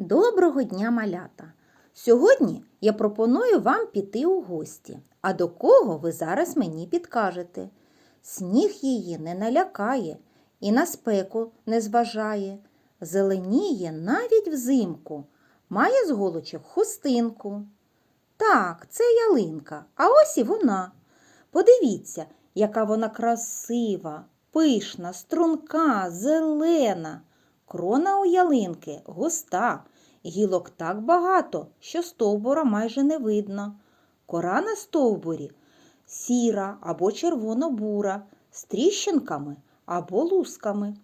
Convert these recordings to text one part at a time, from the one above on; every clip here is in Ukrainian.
Доброго дня, малята! Сьогодні я пропоную вам піти у гості. А до кого ви зараз мені підкажете? Сніг її не налякає і на спеку не зважає. Зеленіє навіть взимку, має з голочок хустинку. Так, це ялинка, а ось і вона. Подивіться, яка вона красива, пишна, струнка, зелена. Крона у ялинки густа, гілок так багато, що стовбура майже не видно. Кора на стовбурі сіра або червоно-бура, з тріщинками або лусками.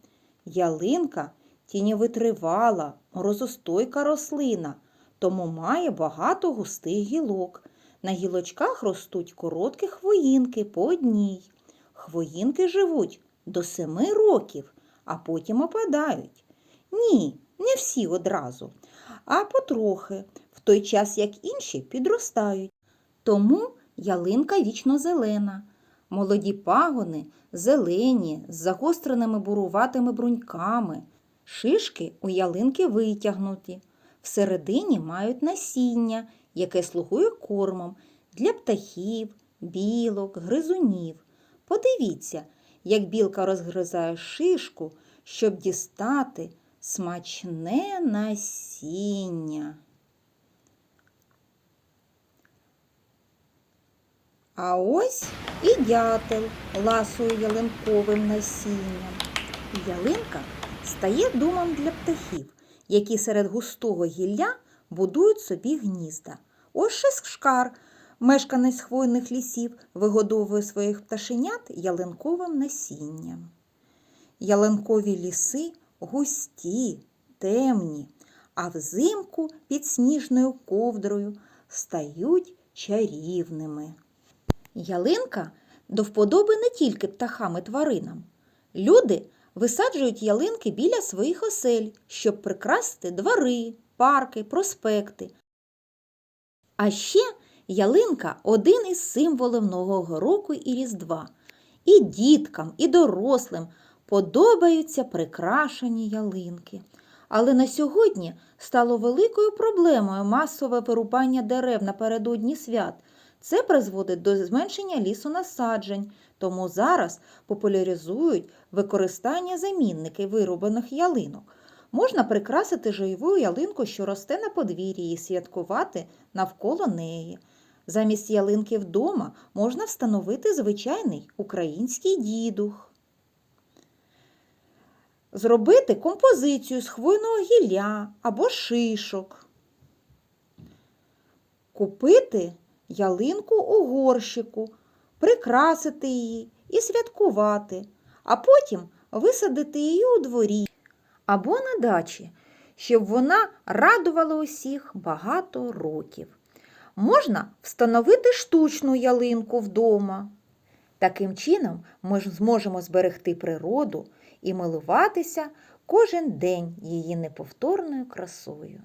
Ялинка тіньовитривала, морозостойка рослина, тому має багато густих гілок. На гілочках ростуть короткі хвоїнки по одній. Хвоїнки живуть до семи років, а потім опадають. Ні, не всі одразу, а потрохи, в той час як інші підростають. Тому ялинка вічно зелена. Молоді пагони зелені, з загостреними буруватими бруньками. Шишки у ялинки витягнуті. Всередині мають насіння, яке слугує кормом для птахів, білок, гризунів. Подивіться, як білка розгризає шишку, щоб дістати смачне насіння. А ось і дятел ласує ялинковим насінням. Ялинка стає домом для птахів, які серед густого гілля будують собі гнізда. Ось шишкар, мешканець хвойних лісів, вигодовує своїх пташенят ялинковим насінням. Ялинкові ліси густі, темні, а взимку під сніжною ковдрою стають чарівними. Ялинка до вподоби не тільки птахам і тваринам. Люди висаджують ялинки біля своїх осель, щоб прикрасити двори, парки, проспекти. А ще ялинка один із символів Нового року і Різдва. І діткам, і дорослим подобаються прикрашені ялинки. Але на сьогодні стало великою проблемою масове вирубання дерев напередодні свят. Це призводить до зменшення лісонасаджень, тому зараз популяризують використання замінників вирубаних ялинок. Можна прикрасити живу ялинку, що росте на подвір'ї, і святкувати навколо неї. Замість ялинки вдома можна встановити звичайний український дідух. Зробити композицію з хвойного гілля або шишок. Купити ялинку у горщику, прикрасити її і святкувати, а потім висадити її у дворі або на дачі, щоб вона радувала усіх багато років. Можна встановити штучну ялинку вдома. Таким чином ми зможемо зберегти природу і милуватися кожен день її неповторною красою.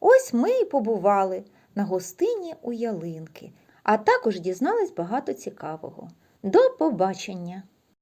Ось ми і побували на гостині у ялинки, а також дізнались багато цікавого. До побачення!